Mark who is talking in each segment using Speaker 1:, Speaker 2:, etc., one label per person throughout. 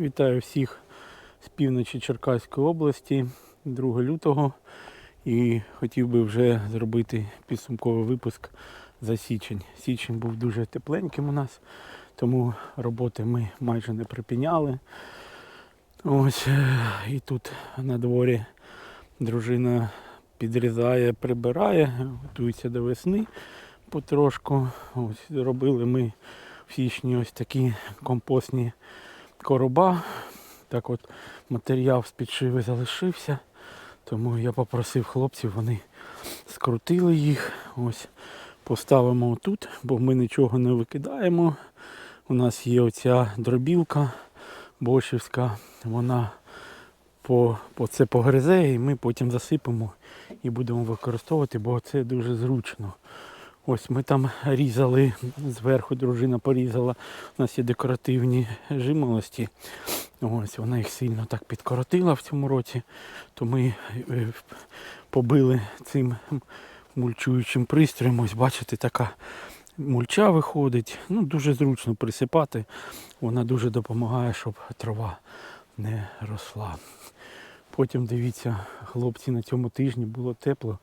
Speaker 1: Вітаю всіх з півночі Черкаської області, 2 лютого. І хотів би вже зробити підсумковий випуск за січень. Січень був дуже тепленьким у нас, тому роботи ми майже не припиняли. Ось е, і тут на дворі дружина підрізає, прибирає, готується до весни потрошку. Ось робили ми в січні ось такі компостні короба. Так от матеріал з підшиви залишився. Тому я попросив хлопців, вони скрутили їх. Ось поставимо тут, бо ми нічого не викидаємо. У нас є оця дробілка бошівська, вона по, по це погризе і ми потім засипемо і будемо використовувати, бо це дуже зручно. Ось ми там різали, зверху дружина порізала. У нас є декоративні жимолості. Ось вона їх сильно так підкоротила в цьому році, то ми е, побили цим мульчуючим пристроєм. Ось бачите, така мульча виходить. Ну, дуже зручно присипати. Вона дуже допомагає, щоб трава не росла. Потім дивіться, хлопці на цьому тижні було тепло.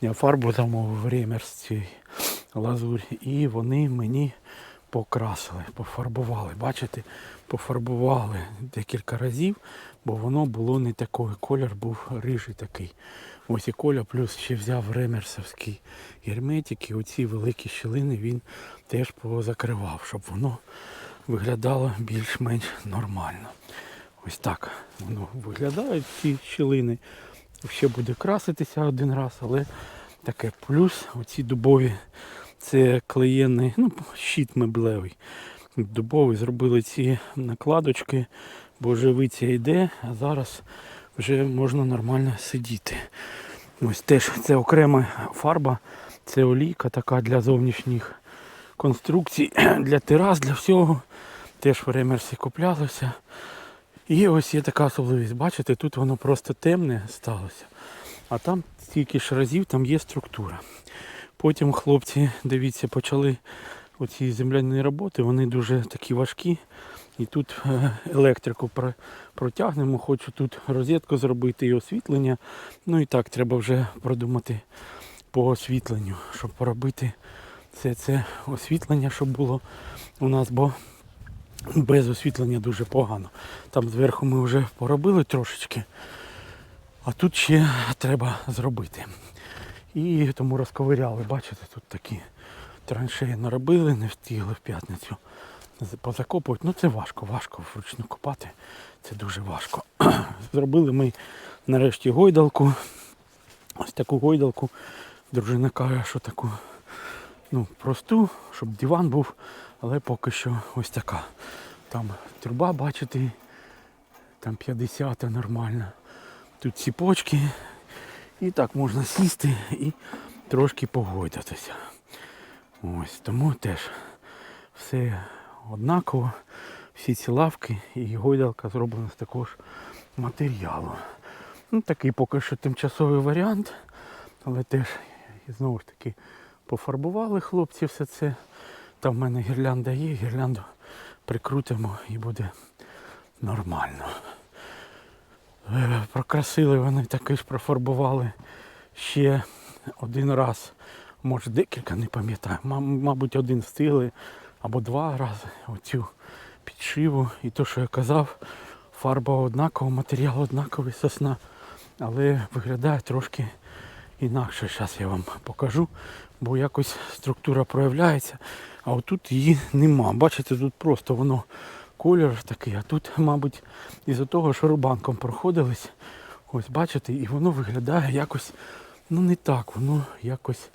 Speaker 1: Я фарбу замовив ремер з цієї лазурь. І вони мені покрасили, пофарбували. Бачите, пофарбували декілька разів, бо воно було не такий. Колір був рижий такий. Ось і коля, плюс ще взяв ремерсовський герметик, і оці великі щілини він теж позакривав, щоб воно виглядало більш-менш нормально. Ось так воно виглядає, ці щілини. Ще буде краситися один раз, але таке. Плюс оці дубові, це клеєний, ну, щит меблевий. Дубовий зробили ці накладочки, бо живиця йде, а зараз вже можна нормально сидіти. Ось теж це окрема фарба, це олійка така для зовнішніх конструкцій, для терас, для всього. Теж в ремерсі куплялося. І ось є така особливість. Бачите, тут воно просто темне сталося. А там стільки ж разів там є структура. Потім хлопці, дивіться, почали оці земляні роботи, вони дуже такі важкі. І тут е, електрику протягнемо, хочу тут розетку зробити і освітлення. Ну і так, треба вже продумати по освітленню, щоб поробити все це освітлення, щоб було у нас, бо без освітлення дуже погано. Там зверху ми вже поробили трошечки, а тут ще треба зробити. І тому розковиряли, бачите, тут такі траншеї наробили, не встигли в п'ятницю позакопувати. Ну це важко, важко вручну копати. Це дуже важко. Зробили ми нарешті гойдалку. Ось таку гойдалку. Дружина каже, що таку ну, просту, щоб диван був, але поки що ось така. Там труба, бачите, там 50 нормально. Тут ціпочки. І так можна сісти і трошки погойдатися. Ось, тому теж все однаково. Всі ці лавки і гойдалка зроблена з такого ж матеріалу. Ну, такий поки що тимчасовий варіант, але теж знову ж таки пофарбували хлопці все це. Там в мене гірлянда є, гірлянду прикрутимо і буде нормально. Е, Прокрасили вони таки ж профарбували ще один раз, може декілька, не пам'ятаю. Мабуть, один встигли або два рази оцю підшиву. І то, що я казав, фарба однакова, матеріал однаковий сосна, але виглядає трошки інакше. Зараз я вам покажу, бо якось структура проявляється, а отут її нема. Бачите, тут просто воно колір такий, а тут, мабуть, із-за того, що рубанком проходились, ось бачите, і воно виглядає якось, ну не так, воно якось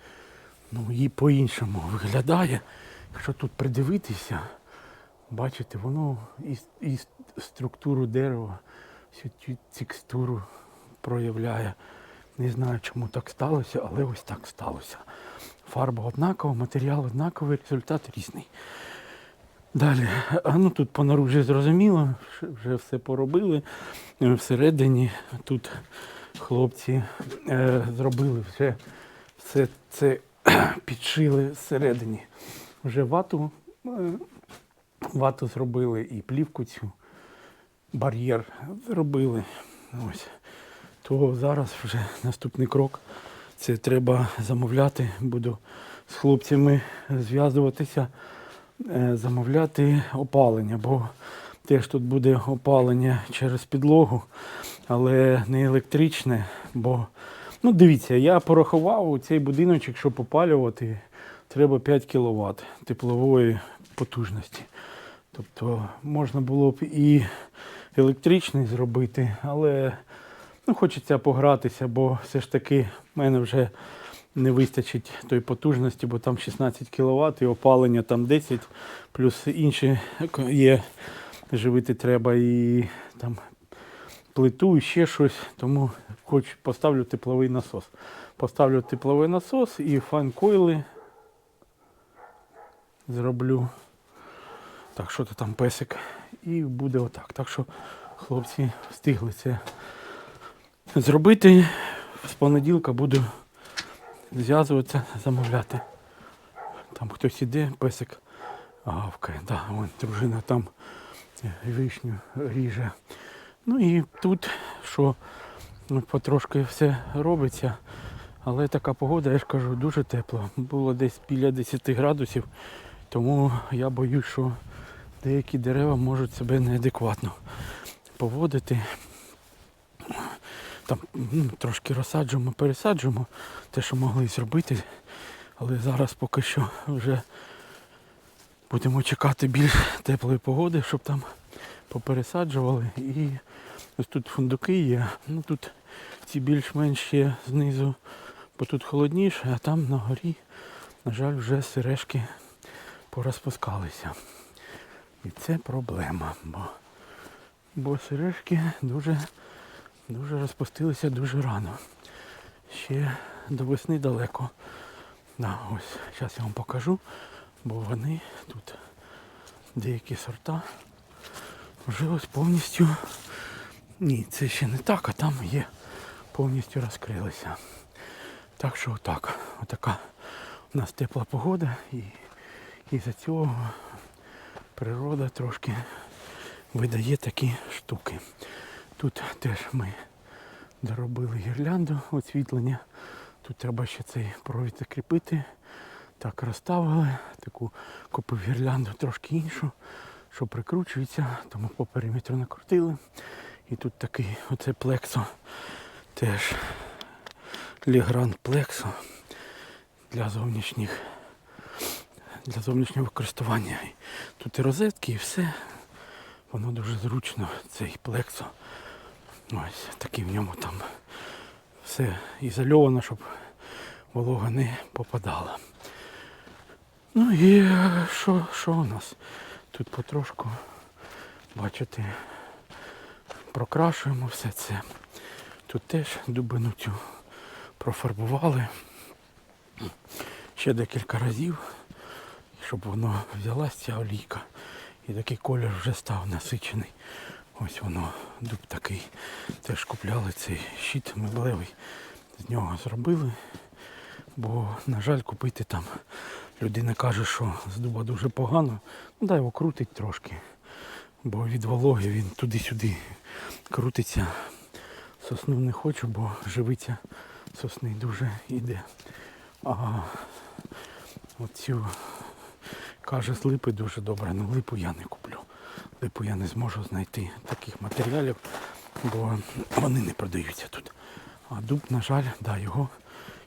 Speaker 1: ну, і по-іншому виглядає. Якщо тут придивитися, бачите, воно і, і структуру дерева, всю цю текстуру проявляє. Не знаю, чому так сталося, але ось так сталося. Фарба однакова, матеріал однаковий, результат різний. Далі, а ну тут по зрозуміло, вже все поробили. Е, Всередині тут хлопці е, зробили вже все це підшили всередині. Вже вату, е, вату зробили і плівку цю. бар'єр зробили. Ось. То зараз вже наступний крок. Це треба замовляти. Буду з хлопцями зв'язуватися, е, замовляти опалення, бо теж тут буде опалення через підлогу, але не електричне. Бо, ну дивіться, я порахував у цей будиночок, щоб опалювати, треба 5 кВт теплової потужності. Тобто можна було б і електричний зробити, але ну, хочеться погратися, бо все ж таки в мене вже не вистачить тої потужності, бо там 16 кВт і опалення там 10, плюс інші є живити треба і там плиту, і ще щось. Тому хочу поставлю тепловий насос. Поставлю тепловий насос і фан-койли зроблю. Так, що то там песик. І буде отак. Так що хлопці встигли це зробити. З понеділка буду зв'язуватися, замовляти. Там хтось іде, песик гавкає. Да, вон дружина там вишню ріже. Ну і тут, що ну, потрошки все робиться. Але така погода, я ж кажу, дуже тепло. Було десь біля 10 градусів, тому я боюсь, що деякі дерева можуть себе неадекватно поводити. Там ну, трошки розсаджуємо, пересаджуємо те, що могли зробити. Але зараз поки що вже будемо чекати більш теплої погоди, щоб там попересаджували. І ось тут фундуки є. Ну тут ці більш-менш ще знизу, бо тут холодніше, а там на горі, на жаль, вже сережки порозпускалися. І це проблема, бо, бо сережки дуже, дуже розпустилися дуже рано. Ще до весни далеко. Да, ось, зараз я вам покажу, бо вони тут деякі сорта вже ось повністю. Ні, це ще не так, а там є повністю розкрилися. Так що отак. Отака у нас тепла погода і із-за цього природа трошки видає такі штуки. Тут теж ми доробили гірлянду освітлення. Тут треба ще цей провід закріпити. Так розставили, таку купив гірлянду трошки іншу, що прикручується, тому по периметру накрутили. І тут такий оце плексо теж лігран плексо для зовнішніх для зовнішнього використання. Тут і розетки, і все. Воно дуже зручно, цей плексо. Ось такий в ньому там все ізольовано, щоб волога не попадала. Ну і е, що, що у нас? Тут потрошку, бачите, прокрашуємо все це. Тут теж дубину цю профарбували ще декілька разів, щоб воно взялась ця олійка. І такий колір вже став насичений. Ось воно, дуб такий. Теж купляли цей щит меблевий. З нього зробили. Бо, на жаль, купити там. Людина каже, що з дуба дуже погано. Ну дай його крутить трошки. Бо від вологи він туди-сюди крутиться. Сосну не хочу, бо живиця сосни дуже йде. А оцю каже, з липи дуже добре, але липу я не куплю. Липу я не зможу знайти таких матеріалів, бо вони не продаються тут. А дуб, на жаль, да, його,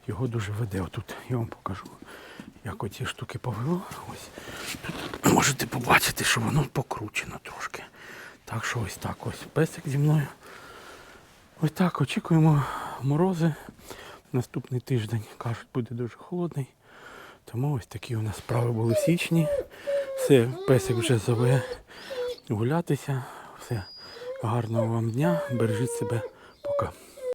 Speaker 1: його дуже веде. Отут я вам покажу, як оці штуки повело. Ось тут можете побачити, що воно покручено трошки. Так що ось так ось песик зі мною. Ось так очікуємо морози. Наступний тиждень, кажуть, буде дуже холодний. Тому ось такі у нас справи були в січні. Все, песик вже зове гулятися. Все, гарного вам дня, бережіть себе.